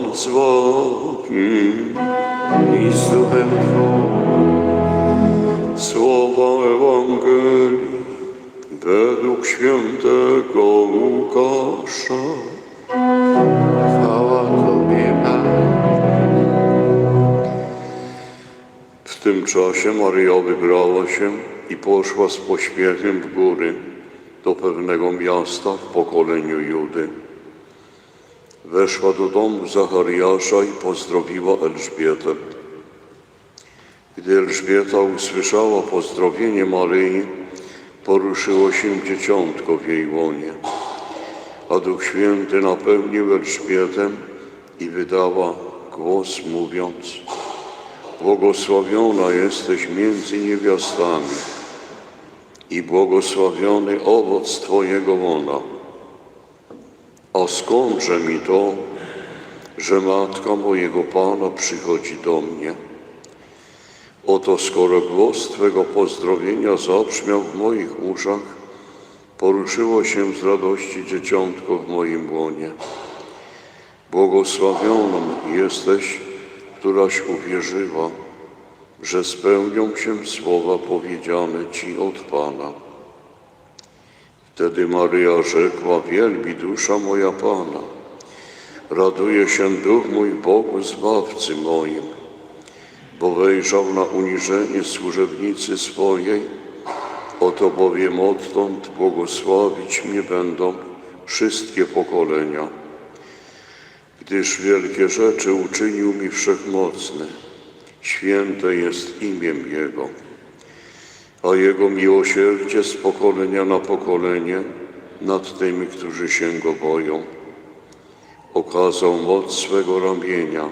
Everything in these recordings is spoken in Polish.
Pan z wami i Twoim. Słowa Ewangelii według świętego Łukasza. Chwała Tobie, Panie. W tym czasie Maryja wybrała się i poszła z pośpiechem w góry do pewnego miasta w pokoleniu Judy. Weszła do domu Zachariasza i pozdrowiła Elżbietę. Gdy Elżbieta usłyszała pozdrowienie Maryi, poruszyło się dzieciątko w jej łonie, a Duch Święty napełnił Elżbietę i wydała głos mówiąc Błogosławiona jesteś między niewiastami i błogosławiony owoc Twojego łona. A skądże mi to, że matka mojego Pana przychodzi do mnie? Oto skoro głos Twego pozdrowienia zabrzmiał w moich uszach, poruszyło się z radości dzieciątko w moim łonie. Błogosławioną jesteś, któraś uwierzyła, że spełnią się słowa powiedziane Ci od Pana. Wtedy Maryja rzekła, wielbi dusza moja Pana, raduje się duch mój Bogu Zbawcy moim, bo wejrzał na uniżenie służebnicy swojej, oto bowiem odtąd błogosławić mnie będą wszystkie pokolenia. Gdyż wielkie rzeczy uczynił mi Wszechmocny. Święte jest imię Jego, a Jego miłosierdzie z pokolenia na pokolenie nad tymi, którzy się Go boją. Okazał moc swego ramienia,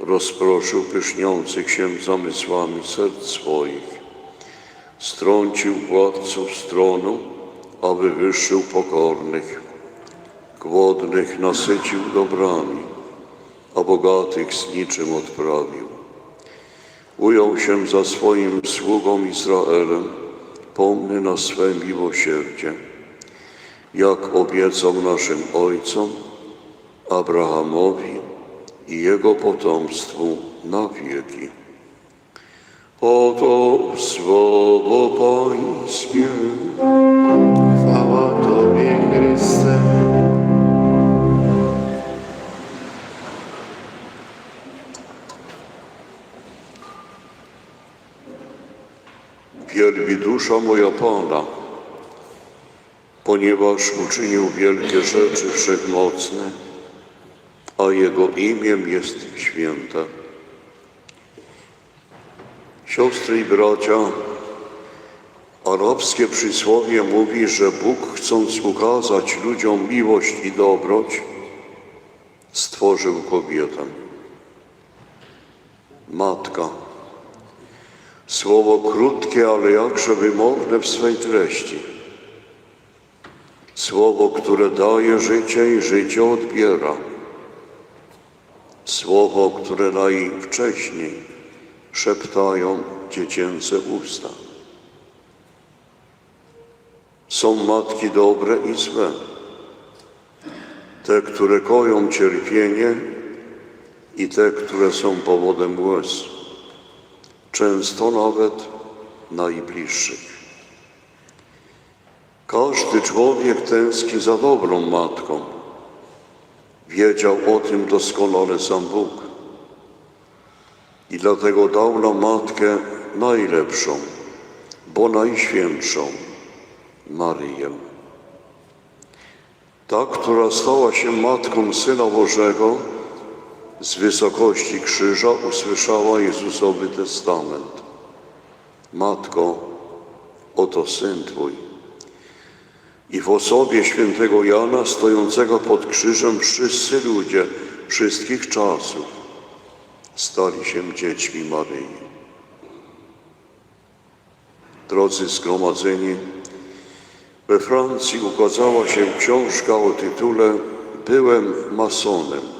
rozproszył pyszniących się zamysłami serc swoich. Strącił władców stronu, a wywyższył pokornych. Głodnych nasycił dobrami, a bogatych z niczym odprawił. Ujął się za swoim sługą Izraelem, pomny na swe miłosierdzie, jak obiecał naszym ojcom, Abrahamowi i jego potomstwu na wieki. Oto słowo Pańskie. Dusza moja Pana, ponieważ uczynił wielkie rzeczy wszechmocne, a Jego imię jest święte. Siostry i bracia, arabskie przysłowie mówi, że Bóg chcąc ukazać ludziom miłość i dobroć, stworzył kobietę. Matka. Słowo krótkie, ale jakże wymowne w swej treści. Słowo, które daje życie i życie odbiera. Słowo, które najwcześniej szeptają dziecięce usta. Są matki dobre i złe. Te, które koją cierpienie i te, które są powodem łez często nawet najbliższych. Każdy człowiek tęskni za dobrą matką. Wiedział o tym doskonale sam Bóg. I dlatego dał nam matkę najlepszą, bo najświętszą, Maryję. Ta, która stała się matką Syna Bożego, z wysokości krzyża usłyszała Jezusowy testament. Matko, oto Syn Twój. I w osobie świętego Jana, stojącego pod krzyżem, wszyscy ludzie wszystkich czasów stali się dziećmi Maryi. Drodzy zgromadzeni, we Francji ukazała się książka o tytule Byłem masonem.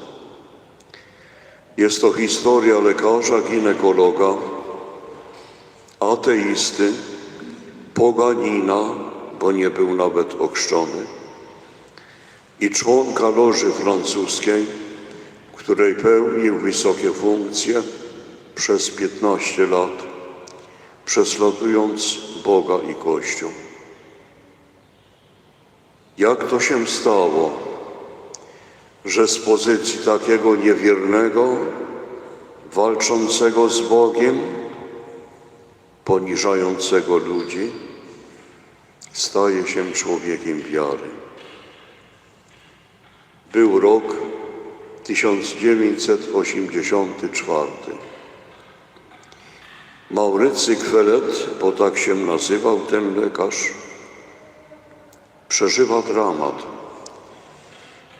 Jest to historia lekarza, ginekologa, ateisty, poganina, bo nie był nawet ochrzczony, i członka loży francuskiej, której pełnił wysokie funkcje przez 15 lat, prześladując Boga i Kościół. Jak to się stało, że z pozycji takiego niewiernego, walczącego z Bogiem, poniżającego ludzi, staje się człowiekiem wiary? Był rok 1984. Maurycy Kwelet, bo tak się nazywał ten lekarz, przeżywa dramat,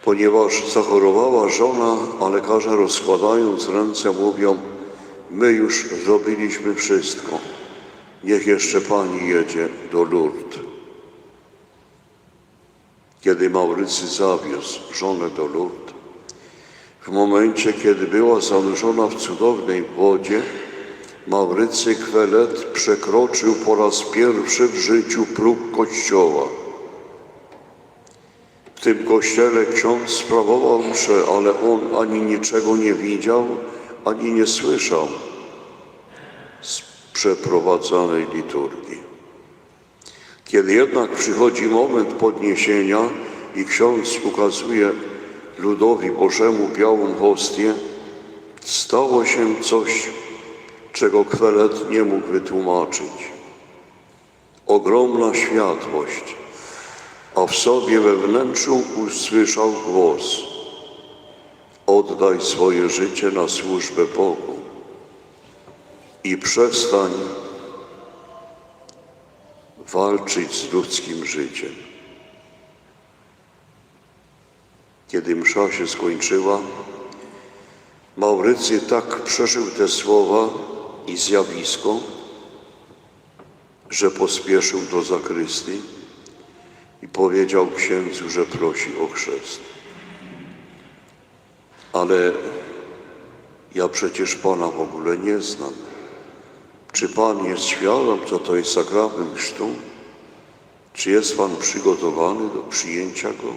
ponieważ zachorowała żona, a lekarze rozkładając ręce mówią, my już zrobiliśmy wszystko, niech jeszcze pani jedzie do Lourdes. Kiedy Maurycy zawiózł żonę do Lourdes, w momencie, kiedy była zanurzona w cudownej wodzie, Maurycy Kwelet przekroczył po raz pierwszy w życiu próg kościoła. W tym kościele ksiądz sprawował mszę, ale on ani niczego nie widział, ani nie słyszał z przeprowadzanej liturgii. Kiedy jednak przychodzi moment podniesienia i ksiądz ukazuje ludowi Bożemu białą hostię, stało się coś, czego Kwelet nie mógł wytłumaczyć. Ogromna światłość, a w sobie we wnętrzu usłyszał głos: Oddaj swoje życie na służbę Bogu i przestań walczyć z ludzkim życiem. Kiedy msza się skończyła, Maurycy tak przeżył te słowa i zjawisko, że pospieszył do zakrystii i powiedział księdzu, że prosi o chrzest. Ale ja przecież Pana w ogóle nie znam. Czy Pan jest świadom, co to jest sakrament chrztu? Czy jest Pan przygotowany do przyjęcia Go?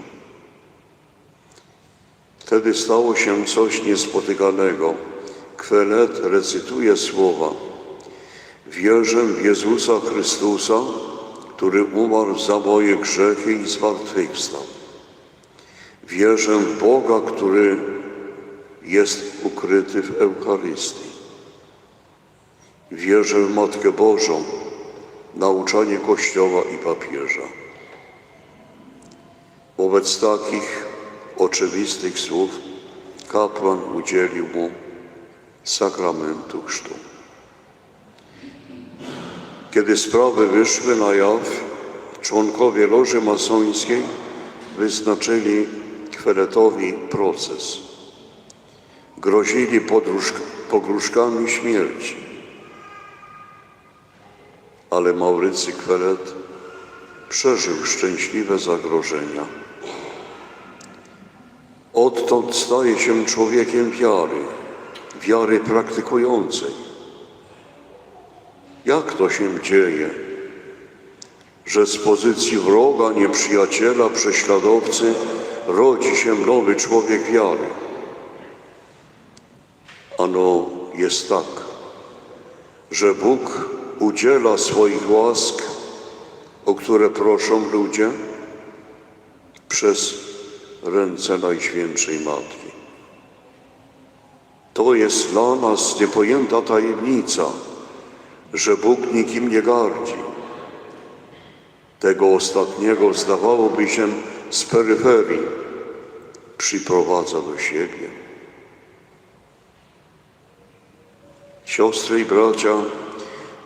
Wtedy stało się coś niespotykanego. Kwelet recytuje słowa. Wierzę w Jezusa Chrystusa, który umarł za moje grzechy i zmartwychwstał. Wierzę w Boga, który jest ukryty w Eucharystii. Wierzę w Matkę Bożą, nauczanie Kościoła i papieża. Wobec takich oczywistych słów kapłan udzielił mu sakramentu chrztu. Kiedy sprawy wyszły na jaw, członkowie loży masońskiej wyznaczyli Kweletowi proces. Grozili pogróżkami śmierci. Ale Maurycy Kwelet przeżył szczęśliwe zagrożenia. Odtąd staje się człowiekiem wiary, wiary praktykującej. Jak to się dzieje, że z pozycji wroga, nieprzyjaciela, prześladowcy rodzi się nowy człowiek wiary? Ano jest tak, że Bóg udziela swoich łask, o które proszą ludzie, przez ręce Najświętszej Matki. To jest dla nas niepojęta tajemnica, że Bóg nikim nie gardzi. Tego ostatniego zdawałoby się z peryferii przyprowadza do siebie. Siostry i bracia,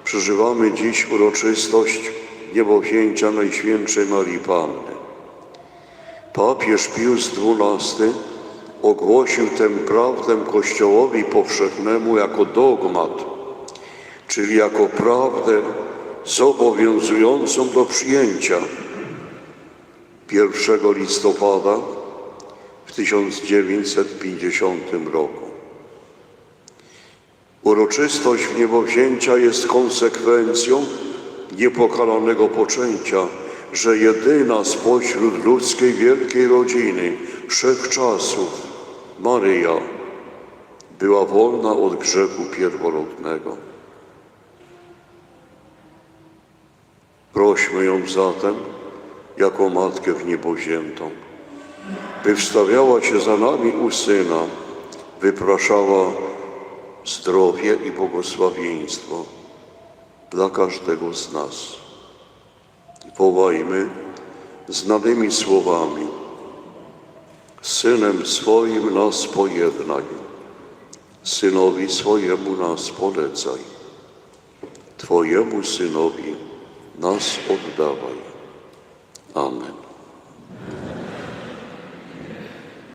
przeżywamy dziś uroczystość niebowzięcia Najświętszej Marii Panny. Papież Pius XII ogłosił tę prawdę Kościołowi powszechnemu jako dogmat, czyli jako prawdę zobowiązującą do przyjęcia 1 listopada w 1950 roku. Uroczystość wniebowzięcia jest konsekwencją niepokalanego poczęcia, że jedyna spośród ludzkiej wielkiej rodziny wszechczasów, Maryja, była wolna od grzechu pierworodnego. Prośmy ją zatem, jako Matkę w niebowziętą, by wstawiała się za nami u Syna, wypraszała zdrowie i błogosławieństwo dla każdego z nas. Wołajmy znanymi słowami. Synem swoim nas pojednaj, Synowi swojemu nas polecaj, Twojemu Synowi нас отдавай. Аминь.